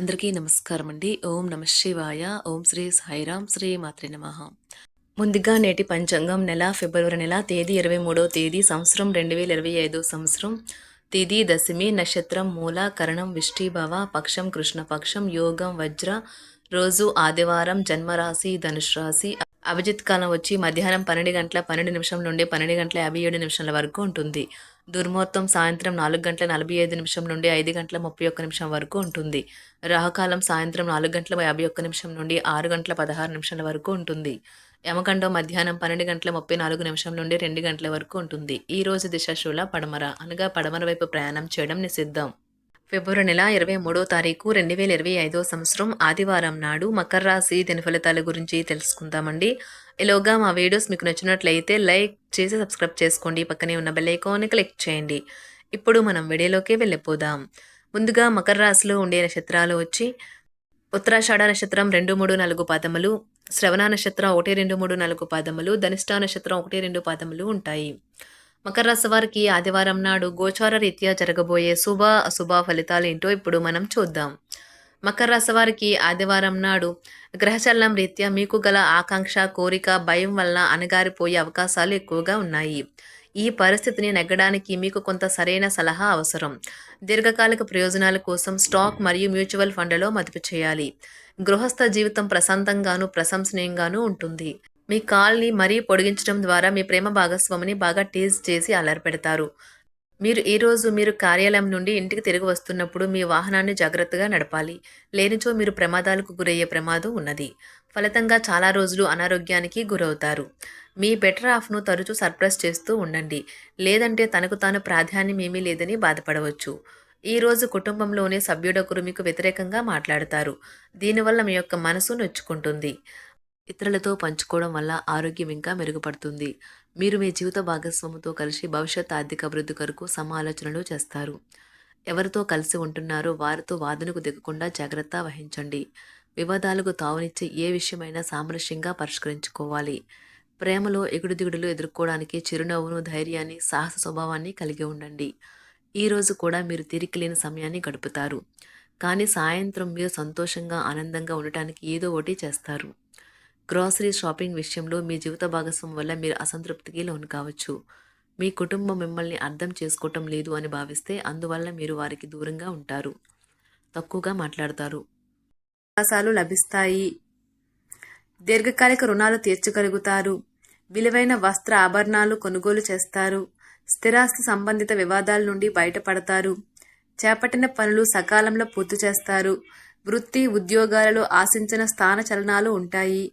అందరికీ నమస్కారం అండి ఓం నమ శివాయ. ఓం శ్రీ సాయిరాం శ్రీ మాత్రి నమ. ముందుగా నేటి పంచాంగం నెల ఫిబ్రవరి నెల తేదీ ఇరవై మూడో తేదీ సంవత్సరం రెండు వేల ఇరవై ఐదు సంవత్సరం. తేదీ దశమి నక్షత్రం మూల కరణం విష్టిభవ పక్షం కృష్ణపక్షం యోగం వజ్ర రోజు ఆదివారం జన్మరాశి ధనుష్ రాశి అభిజిత్ కాలం వచ్చి మధ్యాహ్నం పన్నెండు గంటల పన్నెండు నిమిషం నుండి పన్నెండు గంటల యాభై ఏడు నిమిషాల వరకు ఉంటుంది. దుర్ముహూర్తం సాయంత్రం నాలుగు గంటల నలభై ఐదు నిమిషం నుండి ఐదు గంటల ముప్పై ఒక్క నిమిషం వరకు ఉంటుంది. రాహుకాలం సాయంత్రం నాలుగు గంటల యాభై ఒక్క నిమిషం నుండి ఆరు గంటల పదహారు నిమిషాల వరకు ఉంటుంది. యమకండం మధ్యాహ్నం పన్నెండు గంటల ముప్పై నాలుగు నిమిషం నుండి రెండు గంటల వరకు ఉంటుంది. ఈ రోజు దిశాశూల పడమర అనగా పడమర వైపు ప్రయాణం చేయడం నిషిద్ధం. ఫిబ్రవరి నెల ఇరవై మూడో తారీఖు రెండు వేల ఇరవై ఐదో సంవత్సరం ఆదివారం నాడు మకర రాశి దిన ఫలితాల గురించి తెలుసుకుందామండి. ఇలాగా మా వీడియోస్ మీకు నచ్చినట్లయితే లైక్ చేసి సబ్స్క్రైబ్ చేసుకోండి. పక్కనే ఉన్న బెల్ ఐకాన్ని క్లిక్ చేయండి. ఇప్పుడు మనం వీడియోలోకి వెళ్ళిపోదాం. ముందుగా మకర రాశిలో ఉండే నక్షత్రాలు వచ్చి ఉత్తరాషాఢ నక్షత్రం రెండు మూడు నాలుగు పాదములు శ్రవణ నక్షత్రం ఒకటి రెండు మూడు నాలుగు పాదములు ధనిష్ట నక్షత్రం ఒకటి రెండు పాదములు ఉంటాయి. మకర రాశి వారికి ఆదివారం నాడు గోచార రీత్యా జరగబోయే శుభ అశుభ ఫలితాలు ఏంటో ఇప్పుడు మనం చూద్దాం. మకర రాశి వారికి ఆదివారం నాడు గ్రహచలనం రీత్యా మీకు గల ఆకాంక్ష కోరిక భయం వలన అణగారిపోయే అవకాశాలు ఎక్కువగా ఉన్నాయి. ఈ పరిస్థితిని నెగ్గడానికి మీకు కొంత సరైన సలహా అవసరం. దీర్ఘకాలిక ప్రయోజనాల కోసం స్టాక్ మరియు మ్యూచువల్ ఫండ్లలో మదుపు చేయాలి. గృహస్థ జీవితం ప్రశాంతంగాను ప్రశంసనీయంగాను ఉంటుంది. మీ కాల్ని మరీ పొడిగించడం ద్వారా మీ ప్రేమ భాగస్వామిని బాగా టీజ్ చేసి అలరపెడతారు. మీరు ఈరోజు మీరు కార్యాలయం నుండి ఇంటికి తిరిగి వస్తున్నప్పుడు మీ వాహనాన్ని జాగ్రత్తగా నడపాలి. లేనిచో మీరు ప్రమాదాలకు గురయ్యే ప్రమాదం ఉన్నది. ఫలితంగా చాలా రోజులు అనారోగ్యానికి గురవుతారు. మీ బెటర్ ఆఫ్ను తరచూ సర్ప్రైజ్ చేస్తూ ఉండండి. లేదంటే తనకు తాను ప్రాధాన్యం ఏమీ లేదని బాధపడవచ్చు. ఈరోజు కుటుంబంలోనే సభ్యుడొకరు మీకు వ్యతిరేకంగా మాట్లాడతారు. దీనివల్ల మీ యొక్క మనసు నొచ్చుకుంటుంది. ఇతరులతో పంచుకోవడం వల్ల ఆరోగ్యం ఇంకా మెరుగుపడుతుంది. మీరు మీ జీవిత భాగస్వామితో కలిసి భవిష్యత్ ఆర్థిక అభివృద్ధి కొరకు సమాలోచనలు చేస్తారు. ఎవరితో కలిసి ఉంటున్నారో వారితో వాదనకు దిగకుండా జాగ్రత్త వహించండి. వివాదాలకు తావునిచ్చే ఏ విషయమైనా సామరస్యంగా పరిష్కరించుకోవాలి. ప్రేమలో ఎగుడుదిగుడులు ఎదుర్కోవడానికి చిరునవ్వును ధైర్యాన్ని సాహస స్వభావాన్ని కలిగి ఉండండి. ఈ రోజు కూడా మీరు తిరిగి లేని సమయాన్ని గడుపుతారు. కానీ సాయంత్రం మీరు సంతోషంగా ఆనందంగా ఉండటానికి ఏదో ఒకటి చేస్తారు. గ్రాసరీ షాపింగ్ విషయంలో మీ జీవిత భాగస్వామి వల్ల మీరు అసంతృప్తికి లోను కావచ్చు. మీ కుటుంబం మిమ్మల్ని అర్థం చేసుకోవటం లేదు అని భావిస్తే అందువల్ల మీరు వారికి దూరంగా ఉంటారు. తక్కువగా మాట్లాడతారు. అవకాశాలు లభిస్తాయి. దీర్ఘకాలిక రుణాలు తీర్చగలుగుతారు. విలువైన వస్త్ర ఆభరణాలు కొనుగోలు చేస్తారు. స్థిరాస్తి సంబంధిత వివాదాల నుండి బయటపడతారు. చేపట్టిన పనులు సకాలంలో పూర్తి చేస్తారు. వృత్తి ఉద్యోగాలలో ఆశించిన స్థాన చలనాలు ఉంటాయి.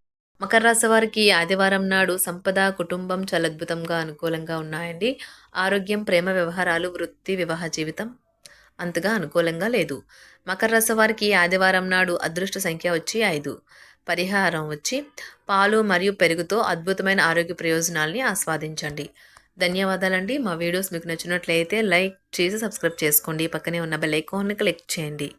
మకర రాశి వారికి ఆదివారం నాడు సంపద కుటుంబం చాలా అద్భుతంగా అనుకూలంగా ఉన్నాయండి. ఆరోగ్యం ప్రేమ వ్యవహారాలు వృత్తి వివాహ జీవితం అంతగా అనుకూలంగా లేదు. మకర రాశి వారికి ఆదివారం నాడు అదృష్ట సంఖ్య వచ్చి ఐదు. పరిహారం వచ్చి పాలు మరియు పెరుగుతో అద్భుతమైన ఆరోగ్య ప్రయోజనాల్ని ఆస్వాదించండి. ధన్యవాదాలండి. మా వీడియోస్ మీకు నచ్చినట్లయితే లైక్ చేసి సబ్స్క్రైబ్ చేసుకోండి. పక్కనే ఉన్న బెల్ ఐకాన్ని క్లిక్ చేయండి.